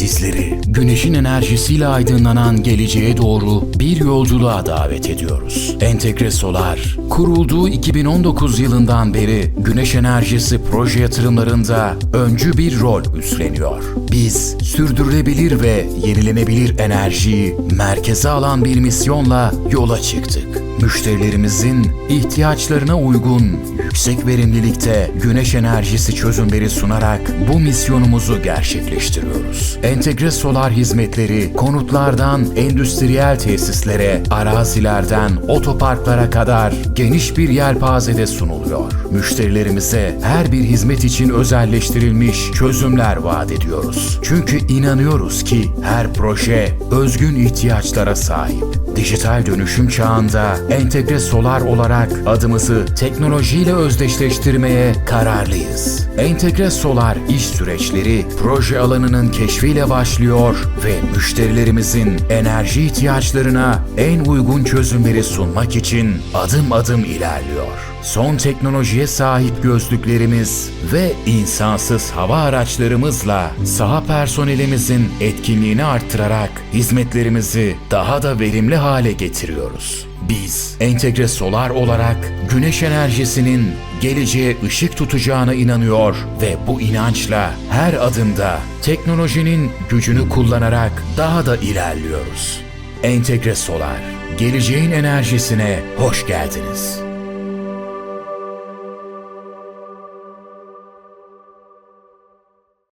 Sizleri güneşin enerjisiyle aydınlanan geleceğe doğru bir yolculuğa davet ediyoruz. Entegre Solar, kurulduğu 2019 yılından beri güneş enerjisi proje yatırımlarında öncü bir rol üstleniyor. Biz sürdürülebilir ve yenilenebilir enerjiyi merkeze alan bir misyonla yola çıktık. Müşterilerimizin ihtiyaçlarına uygun yüksek verimlilikte güneş enerjisi çözümleri sunarak bu misyonumuzu gerçekleştiriyoruz. Entegre solar hizmetleri konutlardan endüstriyel tesislere, arazilerden otoparklara kadar geniş bir yelpazede sunuluyor. Müşterilerimize her bir hizmet için özelleştirilmiş çözümler vaat ediyoruz. Çünkü inanıyoruz ki her proje özgün ihtiyaçlara sahip. Dijital dönüşüm çağında entegre solar olarak adımızı teknolojiyle özdeşleştirmeye kararlıyız. Entegre solar iş süreçleri proje alanının keşfiyle başlıyor ve müşterilerimizin enerji ihtiyaçlarına en uygun çözümleri sunmak için adım adım ilerliyor. Son teknolojiye sahip gözlüklerimiz ve insansız hava araçlarımızla saha personelimizin etkinliğini arttırarak hizmetlerimizi daha da verimli hale getiriyoruz. Biz entegre solar olarak güneş enerjisinin geleceğe ışık tutacağına inanıyor ve bu inançla her adımda teknolojinin gücünü kullanarak daha da ilerliyoruz. Entegre Solar, geleceğin enerjisine hoş geldiniz.